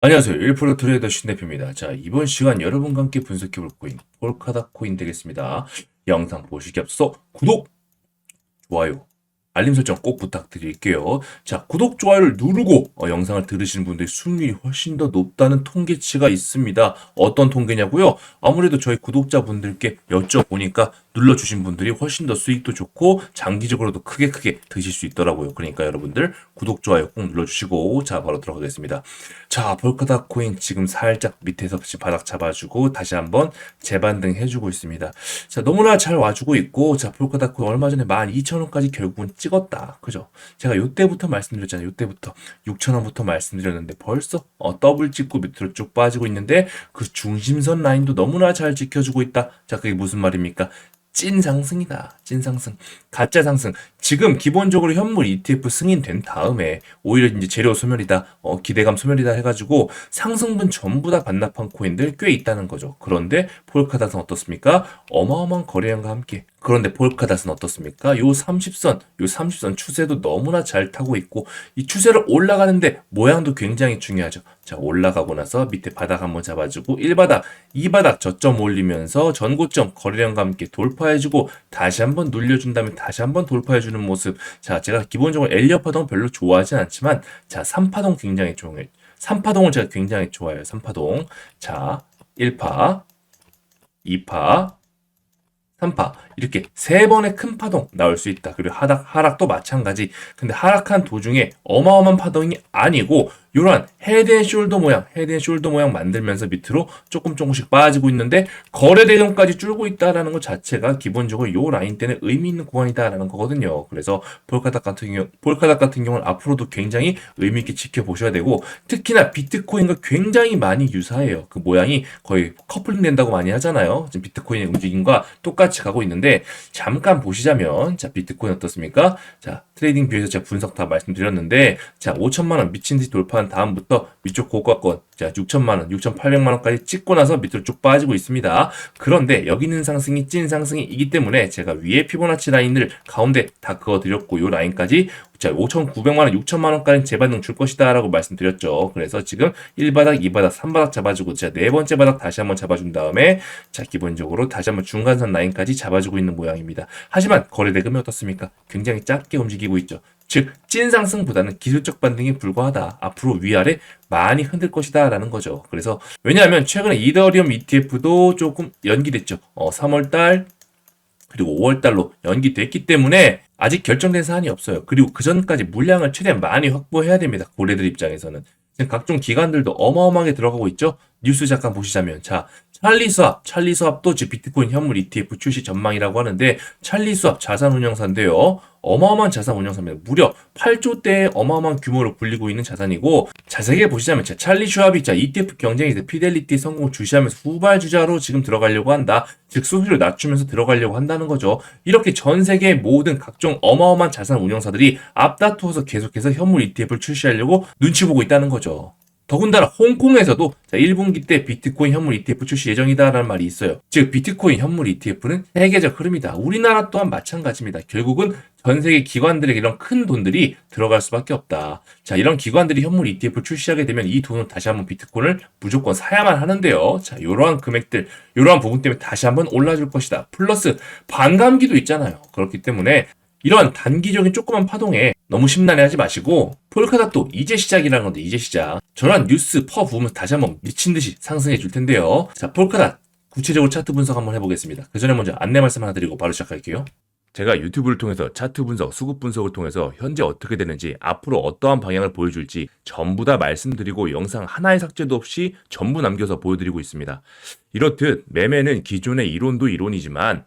안녕하세요. 1% 트레이더 신대표입니다. 자, 이번 시간 여러분과 함께 분석해볼 코인, 폴카다 코인 되겠습니다. 영상 보시기 앞서 구독, 좋아요, 알림 설정 꼭 부탁드릴게요. 자, 구독, 좋아요를 누르고 어, 영상을 들으시는 분들의 수익률이 훨씬 더 높다는 통계치가 있습니다. 어떤 통계냐고요? 아무래도 저희 구독자분들께 여쭤보니까 눌러주신 분들이 훨씬 더 수익도 좋고 장기적으로도 크게 크게 드실 수 있더라고요. 그러니까 여러분들 구독, 좋아요 꼭 눌러주시고 자, 바로 들어가겠습니다. 자, 볼카다 코인 지금 살짝 밑에서 지금 바닥 잡아주고 다시 한번 재반등 해주고 있습니다. 자, 너무나 잘 와주고 있고, 자, 볼카다 코인 얼마 전에 12,000원까지 결국은 찍었다. 그죠? 제가 요때부터 말씀드렸잖아요. 요때부터 6,000원부터 말씀드렸는데 벌써 어, 더블 찍고 밑으로 쭉 빠지고 있는데 그 중심선 라인도 너무나 잘 지켜주고 있다. 자, 그게 무슨 말입니까? 찐 상승이다. 찐 상승. 가짜 상승. 지금 기본적으로 현물 ETF 승인된 다음에 오히려 이제 재료 소멸이다. 어, 기대감 소멸이다 해가지고 상승분 전부 다 반납한 코인들 꽤 있다는 거죠. 그런데 폴카닷은 어떻습니까? 어마어마한 거래량과 함께. 그런데 폴카닷은 어떻습니까? 요 30선, 요 30선 추세도 너무나 잘 타고 있고 이 추세를 올라가는데 모양도 굉장히 중요하죠. 자, 올라가고 나서 밑에 바닥 한번 잡아주고 1바닥, 2바닥 저점 올리면서 전고점 거래량과 함께 돌파해주고 다시 한번 눌려준 다음에 다시 한번 돌파해주는 모습. 자, 제가 기본적으로 엘리어 파동 별로 좋아하진 않지만 자, 3파동 굉장히 좋아해요. 3파동을 제가 굉장히 좋아해요. 3파동. 자, 1파, 2파, 3파 이렇게 세 번의 큰 파동 나올 수 있다. 그리고 하락 하락도 마찬가지. 근데 하락한 도중에 어마어마한 파동이 아니고 이러한 헤드앤숄더 모양, 헤드앤숄더 모양 만들면서 밑으로 조금 조금씩 빠지고 있는데 거래 대금까지 줄고 있다라는 것 자체가 기본적으로 이 라인 때는 의미 있는 구간이다라는 거거든요. 그래서 볼카닥 같은 경우, 볼카닥 같은 경우는 앞으로도 굉장히 의미 있게 지켜보셔야 되고 특히나 비트코인과 굉장히 많이 유사해요. 그 모양이 거의 커플링 된다고 많이 하잖아요. 지금 비트코인의 움직임과 똑같이 가고 있는데 잠깐 보시자면 자 비트코인 어떻습니까? 자 트레이딩 뷰에서 제가 분석 다 말씀드렸는데 자 5천만 원 미친 듯이 돌파한 다음부터 위쪽 고가권 자 6천만 원, 6,800만 원까지 찍고 나서 밑으로 쭉 빠지고 있습니다. 그런데 여기 있는 상승이 찐 상승이기 때문에 제가 위에 피보나치 라인을 가운데 다 그어드렸고 요 라인까지 자 5,900만 원, 6천만 원까지 재반등 줄 것이다라고 말씀드렸죠. 그래서 지금 1바닥, 2바닥, 3바닥 잡아주고 자 네 번째 바닥 다시 한번 잡아준 다음에 자 기본적으로 다시 한번 중간선 라인까지 잡아주고 있는 모양입니다. 하지만 거래 대금이 어떻습니까? 굉장히 작게 움직이고 있죠. 즉, 찐 상승보다는 기술적 반등이 불과하다. 앞으로 위아래 많이 흔들 것이다. 라는 거죠. 그래서, 왜냐하면 최근에 이더리움 ETF도 조금 연기됐죠. 어, 3월달, 그리고 5월달로 연기됐기 때문에 아직 결정된 사안이 없어요. 그리고 그 전까지 물량을 최대한 많이 확보해야 됩니다. 고래들 입장에서는. 각종 기관들도 어마어마하게 들어가고 있죠. 뉴스 잠깐 보시자면 자 찰리 수압, 찰리 수압도 지금 비트코인 현물 ETF 출시 전망이라고 하는데 찰리 수압 자산운용사인데요. 어마어마한 자산운용사입니다. 무려 8조대의 어마어마한 규모로 불리고 있는 자산이고 자세하게 보시자면 자 찰리 슈압이 자 ETF 경쟁에서 피델리티 성공을 주시하면서 후발 주자로 지금 들어가려고 한다. 즉 수수료를 낮추면서 들어가려고 한다는 거죠. 이렇게 전 세계 모든 각종 어마어마한 자산 운용사들이 앞다투어서 계속해서 현물 ETF를 출시하려고 눈치 보고 있다는 거죠. 더군다나 홍콩에서도 자, 1분기 때 비트코인 현물 ETF 출시 예정이다라는 말이 있어요. 즉 비트코인 현물 ETF는 세계적 흐름이다. 우리나라 또한 마찬가지입니다. 결국은 전 세계 기관들에게 이런 큰 돈들이 들어갈 수밖에 없다. 자, 이런 기관들이 현물 ETF를 출시하게 되면 이 돈을 다시 한번 비트코인을 무조건 사야만 하는데요. 자, 이러한 금액들, 이러한 부분 때문에 다시 한번 올라줄 것이다. 플러스 반감기도 있잖아요. 그렇기 때문에 이런 단기적인 조그만 파동에 너무 심란해하지 마시고 폴카닷도 이제 시작이라는 건데 이제 시작. 저런 뉴스 퍼 부으면서 다시 한번 미친 듯이 상승해 줄 텐데요. 자 폴카닷 구체적으로 차트 분석 한번 해보겠습니다. 그 전에 먼저 안내 말씀 하나 드리고 바로 시작할게요. 제가 유튜브를 통해서 차트 분석, 수급 분석을 통해서 현재 어떻게 되는지, 앞으로 어떠한 방향을 보여줄지 전부 다 말씀드리고 영상 하나의 삭제도 없이 전부 남겨서 보여드리고 있습니다. 이렇듯 매매는 기존의 이론도 이론이지만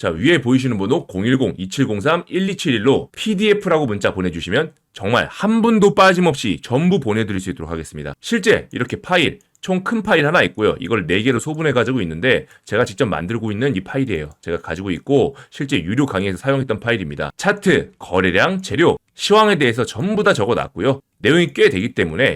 자, 위에 보이시는 번호 010-2703-1271로 PDF라고 문자 보내주시면 정말 한 분도 빠짐없이 전부 보내드릴 수 있도록 하겠습니다. 실제 이렇게 파일, 총 큰 파일 하나 있고요. 이걸 4개로 소분해 가지고 있는데 제가 직접 만들고 있는 이 파일이에요. 제가 가지고 있고 실제 유료 강의에서 사용했던 파일입니다. 차트, 거래량, 재료, 시황에 대해서 전부 다 적어 놨고요. 내용이 꽤 되기 때문에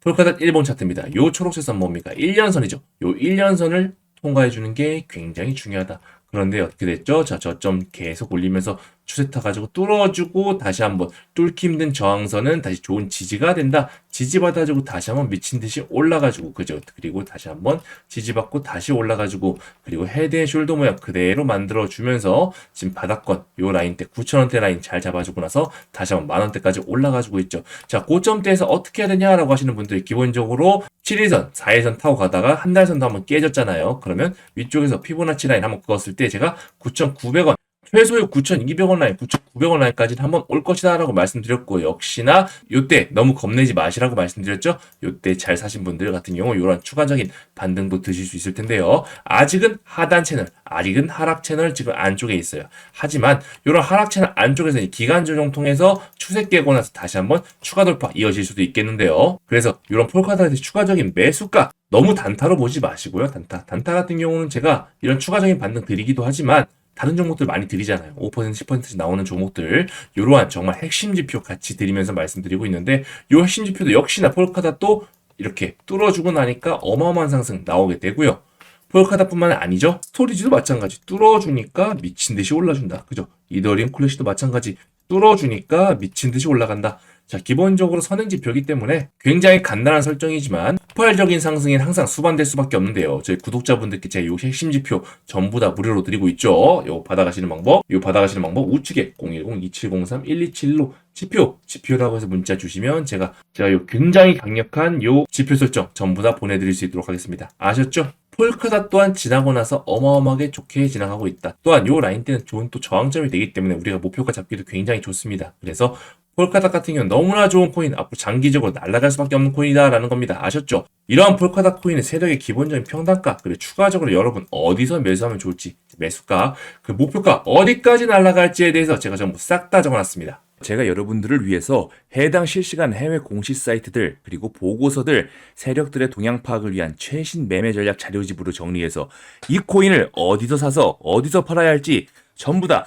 폴카닷 일본 차트입니다. 요 초록색 선 뭡니까? 1년선이죠. 요 1년선을 통과해 주는 게 굉장히 중요하다. 그런데 어떻게 됐죠? 자, 저점 계속 올리면서 추세 타 가지고 뚫어주고 다시 한번 뚫기 힘든 저항선은 다시 좋은 지지가 된다. 지지받아주고 다시 한번 미친 듯이 올라가지고 그죠? 그리고 다시 한번 지지받고 다시 올라가지고 그리고 헤드 앤 숄더 모양 그대로 만들어 주면서 지금 바닥권 요 라인 때 9천원대 라인 잘 잡아주고 나서 다시 한번 만원대까지 올라가지고 있죠. 자, 고점대에서 어떻게 해야 되냐라고 하시는 분들이 기본적으로 7일선, 4일선 타고 가다가 한 달선도 한번 깨졌잖아요. 그러면 위쪽에서 피보나치 라인 한번 그었을 때 제가 9,900원 최소의 9,200원 라인, 9,900원 라인까지는 한번 올 것이다라고 말씀드렸고 역시나 요때 너무 겁내지 마시라고 말씀드렸죠. 요때 잘 사신 분들 같은 경우 이런 추가적인 반등도 드실 수 있을 텐데요. 아직은 하단 채널, 아직은 하락 채널 지금 안쪽에 있어요. 하지만 이런 하락 채널 안쪽에서 기간 조정 통해서 추세 깨고 나서 다시 한번 추가 돌파 이어질 수도 있겠는데요. 그래서 이런 폴카드한테 추가적인 매수가 너무 단타로 보지 마시고요. 단타. 단타 같은 경우는 제가 이런 추가적인 반등 드리기도 하지만 다른 종목들 많이 드리잖아요. 5% 10%씩 나오는 종목들 이러한 정말 핵심 지표 같이 드리면서 말씀드리고 있는데 이 핵심 지표도 역시나 폴카다 또 이렇게 뚫어주고 나니까 어마어마한 상승 나오게 되고요. 폴카다뿐만 아니죠. 스토리지도 마찬가지 뚫어주니까 미친 듯이 올라준다. 그죠? 이더리움 클래시도 마찬가지 뚫어주니까 미친 듯이 올라간다. 자, 기본적으로 선행지표이기 때문에 굉장히 간단한 설정이지만 폭발적인 상승인 항상 수반될 수밖에 없는데요. 저희 구독자분들께 제가 요 핵심 지표 전부 다 무료로 드리고 있죠. 요 받아가시는 방법, 요 받아가시는 방법 우측에 010-2703-127로 지표, 지표라고 해서 문자 주시면 제가 제가 요 굉장히 강력한 요 지표 설정 전부 다 보내드릴 수 있도록 하겠습니다. 아셨죠? 폴카다 또한 지나고 나서 어마어마하게 좋게 지나가고 있다. 또한 요 라인 때는 좋은 또 저항점이 되기 때문에 우리가 목표가 잡기도 굉장히 좋습니다. 그래서 폴카닥 같은 경우는 너무나 좋은 코인, 앞으로 장기적으로 날아갈 수밖에 없는 코인이다라는 겁니다. 아셨죠? 이러한 폴카닥 코인의 세력의 기본적인 평단가, 그리고 추가적으로 여러분 어디서 매수하면 좋을지, 매수가, 그 목표가 어디까지 날아갈지에 대해서 제가 전부 싹 다 적어놨습니다. 제가 여러분들을 위해서 해당 실시간 해외 공시 사이트들 그리고 보고서들 세력들의 동향 파악을 위한 최신 매매 전략 자료집으로 정리해서 이 코인을 어디서 사서 어디서 팔아야 할지 전부 다